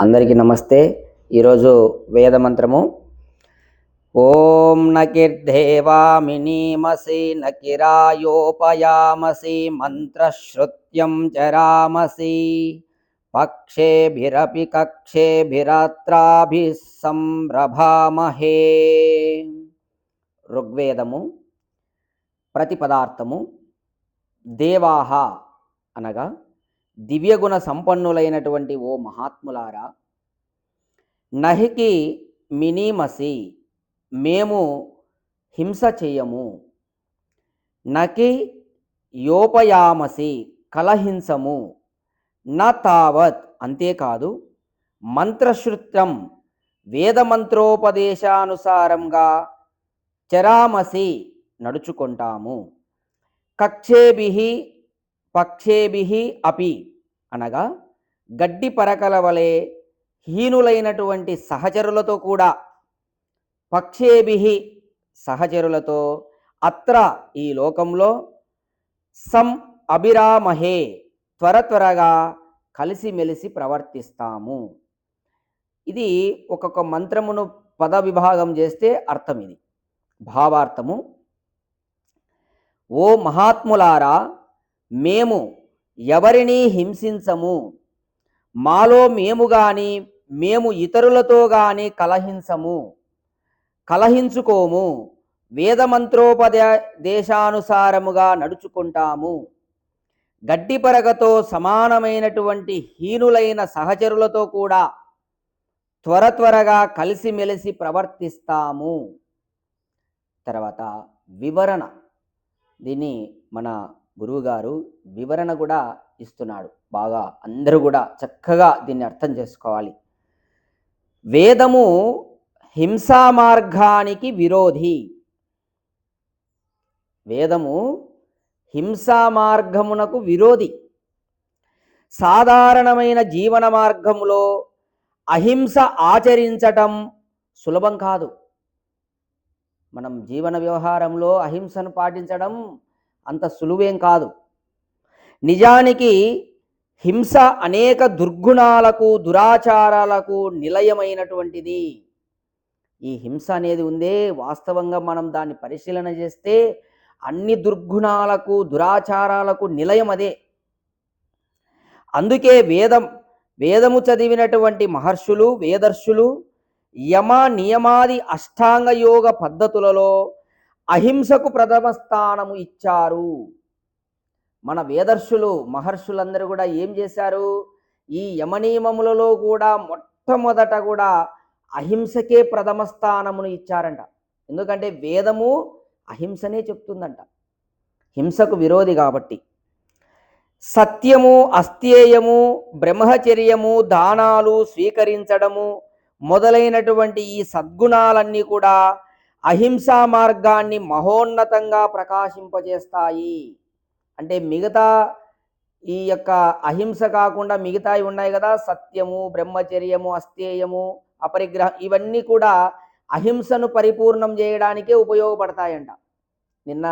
అందరికీ నమస్తే. ఈరోజు వేద మంత్రము. ఓం నకిర్దేవామినీమసి నకిరాయోపయామసి మంత్రశ్రుత్యం చరామసి పక్షేభిరపి కక్షేభిరాత్రాభి సంభ్రభామహే ఋగ్వేదము ప్రతిపదార్థము దేవాహ అనగా దివ్యగుణ సంపన్నులైనటువంటి ఓ మహాత్ములారా నహికి మినీమసి మేము హింస చేయము నకి యోపయామసి కలహింసము న తావత్ అంతేకాదు మంత్రశ్రుత్యం వేదమంత్రోపదేశానుసారంగా చరామసి నడుచుకుంటాము. కక్షేభి పక్షేభి అపి అనగా గడ్డి పరకల వలె హీనులైనటువంటి సహచరులతో కూడా పక్షేభి సహచరులతో అత్ర ఈ లోకంలో సం అభిరామహే త్వర త్వరగా కలిసిమెలిసి ప్రవర్తిస్తాము. ఇది ఒక్కొక్క మంత్రమును పద విభాగం చేస్తే అర్థం ఇది. భావార్థము ఓ మహాత్ములారా మేము ఎవరిని హింసించము? మాలో మేము గాని మేము ఇతరులతో గాని కలహించము. కలహించుకోము. వేదమంత్రోపదేశానుసారముగా నడుచుకుంటాము. గడ్డిపరగతో సమానమైనటువంటి హీనులైన సహచరులతో కూడా త్వర త్వరగా కలిసిమెలిసి ప్రవర్తిస్తాము. తర్వాత వివరణ. దీన్ని మన గురువుగారు వివరణ కూడా ఇస్తున్నాడు. బాగా అందరూ కూడా చక్కగా దీన్ని అర్థం చేసుకోవాలి. వేదము హింసా మార్గానికి విరోధి. వేదము హింసా మార్గమునకు విరోధి. సాధారణమైన జీవన మార్గములో అహింస ఆచరించటం సులభం కాదు. మనం జీవన వ్యవహారంలో అహింసను పాటించడం అంత సులువేం కాదు. నిజానికి హింస అనేక దుర్గుణాలకు దురాచారాలకు నిలయమైనటువంటిది. ఈ హింస అనేది ఉందే వాస్తవంగా మనం దాన్ని పరిశీలన చేస్తే అన్ని దుర్గుణాలకు దురాచారాలకు నిలయం అదే. అందుకే వేదం వేదము చదివినటువంటి మహర్షులు వేదర్షులు యమ నియమాది అష్టాంగ యోగ పద్ధతులలో అహింసకు ప్రథమ స్థానము ఇచ్చారు. మన వేదర్షులు మహర్షులందరూ కూడా ఏం చేశారు? ఈ యమనియమములలో కూడా మొట్టమొదట కూడా అహింసకే ప్రథమ స్థానమును ఇచ్చారంట. ఎందుకంటే వేదము అహింసనే చెప్తుందంట. హింసకు విరోధి కాబట్టి. సత్యము అస్థేయము బ్రహ్మచర్యము దానాలు స్వీకరించడము మొదలైనటువంటి ఈ సద్గుణాలన్నీ కూడా అహింసా మార్గాన్ని మహోన్నతంగా ప్రకాశింపజేస్తాయి. అంటే మిగతా ఈ యొక్క అహింస కాకుండా మిగతావి ఉన్నాయి కదా సత్యము బ్రహ్మచర్యము అస్థేయము అపరిగ్రహం ఇవన్నీ కూడా అహింసను పరిపూర్ణం చేయడానికే ఉపయోగపడతాయంట. నిన్న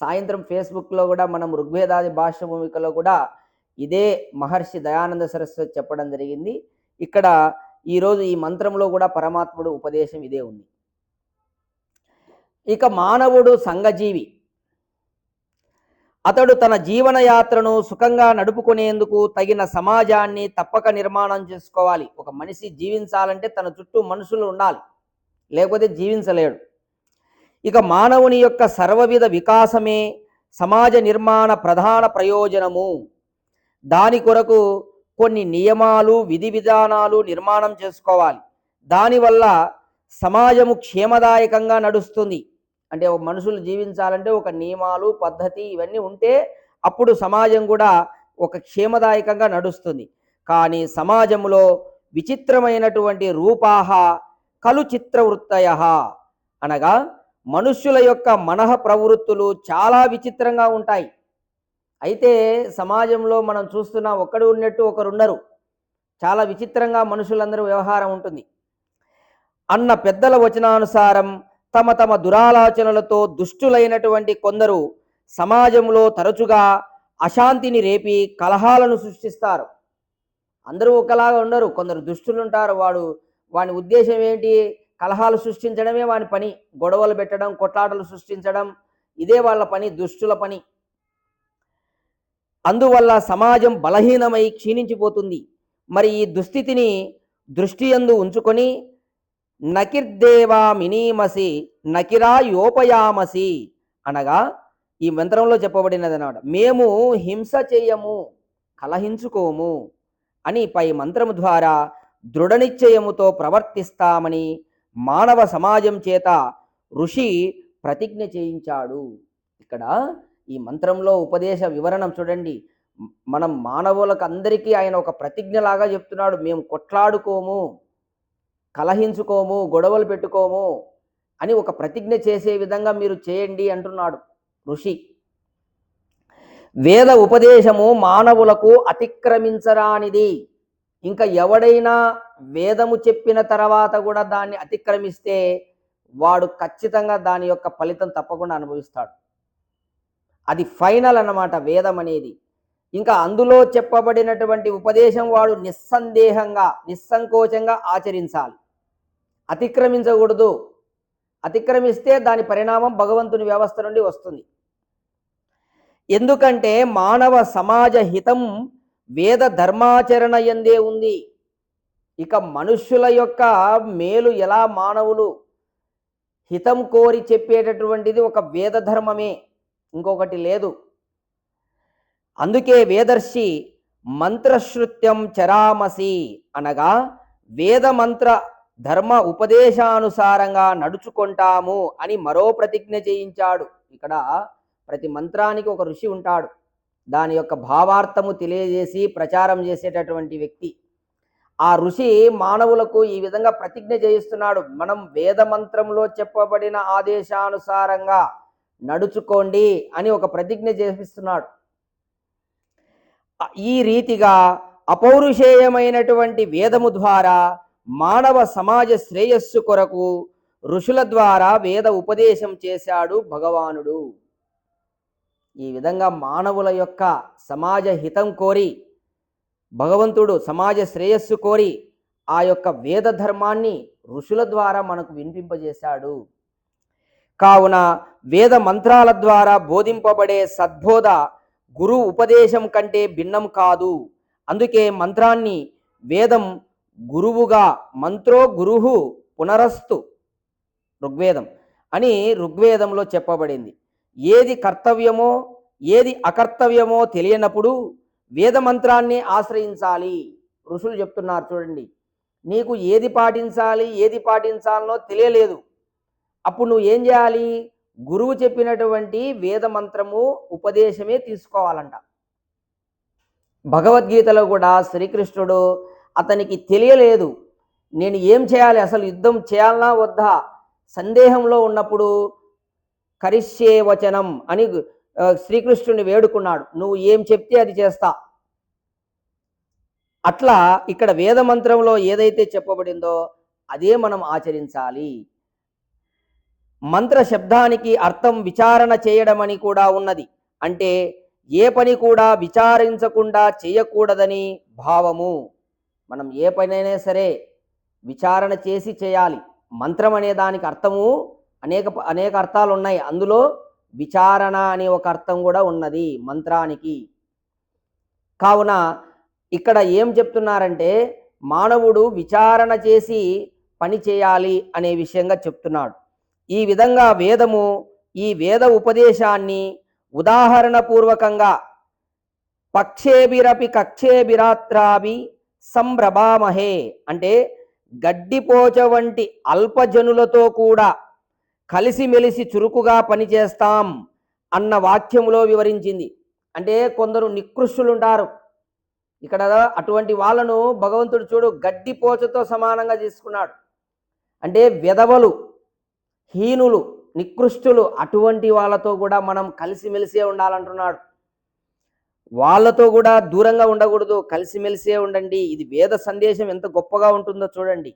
సాయంత్రం ఫేస్బుక్లో కూడా మనం ఋగ్వేదాది భాష భూమికలో కూడా ఇదే మహర్షి దయానంద సరస్వతి చెప్పడం జరిగింది. ఇక్కడ ఈరోజు ఈ మంత్రంలో కూడా పరమాత్ముడు ఉపదేశం ఇదే ఉంది. ఇక మానవుడు సంఘజీవి. అతడు తన జీవన యాత్రను సుఖంగా నడుపుకునేందుకు తగిన సమాజాన్ని తప్పక నిర్మాణం చేసుకోవాలి. ఒక మనిషి జీవించాలంటే తన చుట్టూ మనుషులు ఉండాలి. లేకపోతే జీవించలేడు. ఇక మానవుని యొక్క సర్వవిధ వికాసమే సమాజ నిర్మాణ ప్రధాన ప్రయోజనము. దాని కొరకు కొన్ని నియమాలు విధి విధానాలు నిర్మాణం చేసుకోవాలి. దానివల్ల సమాజము క్షేమదాయకంగా నడుస్తుంది. అంటే ఒక మనుషులు జీవించాలంటే ఒక నియమాలు పద్ధతి ఇవన్నీ ఉంటే అప్పుడు సమాజం కూడా ఒక క్షేమదాయకంగా నడుస్తుంది. కానీ సమాజంలో విచిత్రమైనటువంటి రూపాహ కలు చిత్రవృత్తయ అనగా మనుష్యుల యొక్క మనః ప్రవృత్తులు చాలా విచిత్రంగా ఉంటాయి. అయితే సమాజంలో మనం చూస్తున్న ఒక్కడు ఉన్నట్టు ఒకరున్నారు చాలా విచిత్రంగా మనుషులందరూ వ్యవహారం ఉంటుంది. అన్న పెద్దల వచనానుసారం తమ తమ దురాలోచనలతో దుష్టులైనటువంటి కొందరు సమాజంలో తరచుగా అశాంతిని రేపి కలహాలను సృష్టిస్తారు. అందరూ ఒకలాగా ఉండరు. కొందరు దుష్టులు ఉంటారు. వాడు వాని ఉద్దేశం ఏంటి? కలహాలు సృష్టించడమే వాని పని. గొడవలు పెట్టడం కొట్లాటలు సృష్టించడం ఇదే వాళ్ళ పని దుష్టుల పని. అందువల్ల సమాజం బలహీనమై క్షీణించిపోతుంది. మరి ఈ దుస్థితిని దృష్టి యందు ఉంచుకొని నకిర్దేవా మినీమసి నకిరా యోపయామసి అనగా ఈ మంత్రంలో చెప్పబడినది అన్నమాట మేము హింస చేయము కలహించుకోము అని పై మంత్రము ద్వారా దృఢనిశ్చయముతో ప్రవర్తిస్తామని మానవ సమాజం చేత ఋషి ప్రతిజ్ఞ చేయించాడు. ఇక్కడ ఈ మంత్రంలో ఉపదేశ వివరణం చూడండి. మనం మానవులకు అందరికీ ఆయన ఒక ప్రతిజ్ఞలాగా చెప్తున్నాడు. మేము కొట్లాడుకోము కలహించుకోము గొడవలు పెట్టుకోము అని ఒక ప్రతిజ్ఞ చేసే విధంగా మీరు చేయండి అంటున్నాడు ఋషి. వేద ఉపదేశము మానవులకు అతిక్రమించరానిది. ఇంకా ఎవడైనా వేదము చెప్పిన తర్వాత కూడా దాన్ని అతిక్రమిస్తే వాడు ఖచ్చితంగా దాని యొక్క ఫలితం తప్పకుండా అనుభవిస్తాడు. అది ఫైనల్ అన్నమాట వేదం అనేది. ఇంకా అందులో చెప్పబడినటువంటి ఉపదేశం వాడు నిస్సందేహంగా నిస్సంకోచంగా ఆచరించాలి. అతిక్రమించకూడదు. అతిక్రమిస్తే దాని పరిణామం భగవంతుని వ్యవస్థ నుండి వస్తుంది. ఎందుకంటే మానవ సమాజ హితం వేద ధర్మాచరణ ఎందే ఉంది. ఇక మనుష్యుల యొక్క మేలు ఎలా మానవులు హితం కోరి చెప్పేటటువంటిది ఒక వేద ధర్మమే. ఇంకొకటి లేదు. అందుకే వేదర్శి మంత్రశ్రుత్యం చరామసి అనగా వేద మంత్ర ధర్మ ఉపదేశానుసారంగా నడుచుకుంటాము అని మరో ప్రతిజ్ఞ చేయించాడు. ఇక్కడ ప్రతి మంత్రానికి ఒక ఋషి ఉంటాడు. దాని యొక్క భావార్థము తెలియజేసి ప్రచారం చేసేటటువంటి వ్యక్తి. ఆ ఋషి మానవులకు ఈ విధంగా ప్రతిజ్ఞ చేయిస్తున్నాడు. మనం వేద మంత్రంలో చెప్పబడిన ఆదేశానుసారంగా నడుచుకోండి అని ఒక ప్రతిజ్ఞ చేపిస్తున్నాడు. ఈ రీతిగా అపౌరుషేయమైనటువంటి వేదము ద్వారా మానవ సమాజ శ్రేయస్సు కొరకు ఋషుల ద్వారా వేద ఉపదేశం చేశాడు భగవానుడు. ఈ విధంగా మానవుల యొక్క సమాజ హితం కోరి భగవంతుడు సమాజ శ్రేయస్సు కోరి ఆ యొక్క వేద ధర్మాన్ని ఋషుల ద్వారా మనకు వినిపింపజేశాడు. కావున వేద మంత్రాల ద్వారా బోధింపబడే సద్బోధ గురు ఉపదేశం కంటే భిన్నం కాదు. అందుకే మంత్రాన్ని వేదం గురువుగా మంత్రో గురుహు పునరస్తు ఋగ్వేదం అని ఋగ్వేదంలో చెప్పబడింది. ఏది కర్తవ్యమో ఏది అకర్తవ్యమో తెలియనప్పుడు వేద మంత్రాన్ని ఆశ్రయించాలి. ఋషులు చెప్తున్నారు చూడండి. నీకు ఏది పాటించాలి ఏది పాటించాలనో తెలియలేదు. అప్పుడు నువ్వు ఏం చేయాలి? గురువు చెప్పినటువంటి వేద మంత్రము ఉపదేశమే తీసుకోవాలంట. భగవద్గీతలో కూడా శ్రీకృష్ణుడు అతనికి తెలియలేదు. నేను ఏం చేయాలి? అసలు యుద్ధం చేయాలనా? వద్దా? సందేహంలో ఉన్నప్పుడు కరిష్యే వచనం అని శ్రీకృష్ణుని వేడుకున్నాడు. నువ్వు ఏం చెప్తే అది చేస్తా. అట్లా ఇక్కడ వేద మంత్రంలో ఏదైతే చెప్పబడిందో అదే మనం ఆచరించాలి. మంత్ర శబ్దానికి అర్థం విచారణ చేయడమని కూడా ఉన్నది. అంటే ఏ పని కూడా విచారించకుండా చేయకూడదని భావము. మనం ఏ పనైనా సరే విచారణ చేసి చేయాలి. మంత్రం అనే దానికి అర్థము అనేక అనేక అర్థాలు ఉన్నాయి అందులో విచారణ అనే ఒక అర్థం కూడా ఉన్నది మంత్రానికి. కావున ఇక్కడ ఏం చెప్తున్నారంటే మానవుడు విచారణ చేసి పని చేయాలి అనే విషయంగా చెప్తున్నాడు. ఈ విధంగా వేదము ఈ వేద ఉపదేశాన్ని ఉదాహరణపూర్వకంగా పక్షేభిరపి కక్షేభిరాత్రాభి సంభ్రభామహే అంటే గడ్డిపోచ వంటి అల్పజనులతో కూడా కలిసిమెలిసి చురుకుగా పనిచేస్తాం అన్న వాక్యములో వివరించింది. అంటే కొందరు నికృష్టులుంటారు. ఇక్కడ అటువంటి వాళ్ళను భగవంతుడు చూడు గడ్డిపోచతో సమానంగా తీసుకున్నాడు అంటే వెధవలు హీనులు నికృష్టులు అటువంటి వాళ్ళతో కూడా మనం కలిసిమెలిసే ఉండాలంటున్నాడు. వాళ్ళతో కూడా దూరంగా ఉండకూడదు కలిసిమెలిసే ఉండండి. ఇది వేద సందేశం ఎంత గొప్పగా ఉంటుందో చూడండి.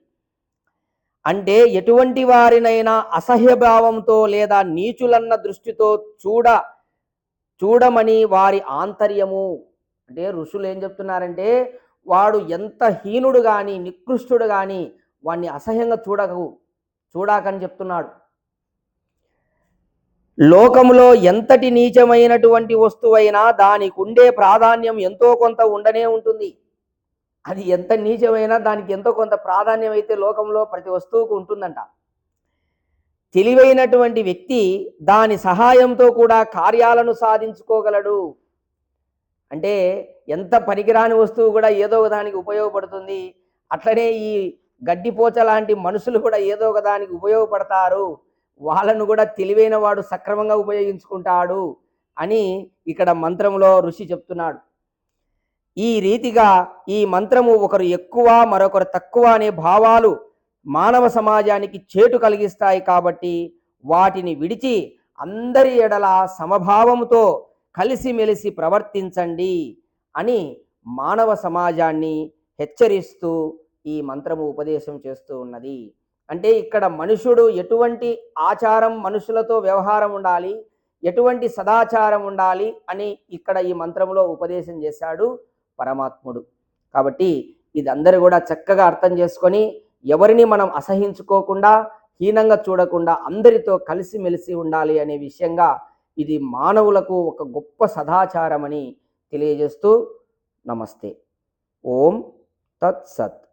అంటే ఎటువంటి వారినైనా అసహ్యభావంతో లేదా నీచులన్న దృష్టితో చూడ చూడమని వారి ఆంతర్యము. అంటే ఋషులు ఏం చెప్తున్నారంటే వాడు ఎంత హీనుడు కానీ నికృష్టుడు కానీ వాడిని అసహ్యంగా చూడకు చూడాకని చెప్తున్నాడు. లోకములో ఎంతటి నీచమైనటువంటి వస్తువైనా దానికి ఉండే ప్రాధాన్యం ఎంతో కొంత ఉండనే ఉంటుంది. అది ఎంత నీచమైనా దానికి ఎంతో కొంత ప్రాధాన్యం అయితే లోకంలో ప్రతి వస్తువుకు ఉంటుందంట. తెలివైనటువంటి వ్యక్తి దాని సహాయంతో కూడా కార్యాలను సాధించుకోగలడు. అంటే ఎంత పనికిరాని వస్తువు కూడా ఏదో ఒక దానికి ఉపయోగపడుతుంది. అట్లనే ఈ గడ్డిపోచ లాంటి మనుషులు కూడా ఏదో ఒక దానికి ఉపయోగపడతారు. వాళ్ళను కూడా తెలివైన వాడు సక్రమంగా ఉపయోగించుకుంటాడు అని ఇక్కడ మంత్రంలో ఋషి చెప్తున్నాడు. ఈ రీతిగా ఈ మంత్రము ఒకరు ఎక్కువ మరొకరు తక్కువ అనే భావాలు మానవ సమాజానికి చేటు కలిగిస్తాయి కాబట్టి వాటిని విడిచి అందరి ఎడల సమభావముతో కలిసిమెలిసి ప్రవర్తించండి అని మానవ సమాజాన్ని హెచ్చరిస్తూ ఈ మంత్రము ఉపదేశం చేస్తూ ఉన్నది. అంటే ఇక్కడ మనుషుడు ఎటువంటి ఆచారం మనుషులతో వ్యవహారం ఉండాలి ఎటువంటి సదాచారం ఉండాలి అని ఇక్కడ ఈ మంత్రంలో ఉపదేశం చేశాడు పరమాత్ముడు. కాబట్టి ఇది కూడా చక్కగా అర్థం చేసుకొని ఎవరిని మనం అసహించుకోకుండా హీనంగా చూడకుండా అందరితో కలిసిమెలిసి ఉండాలి అనే విషయంగా ఇది మానవులకు ఒక గొప్ప సదాచారం అని తెలియజేస్తూ నమస్తే. ఓం తత్సత్.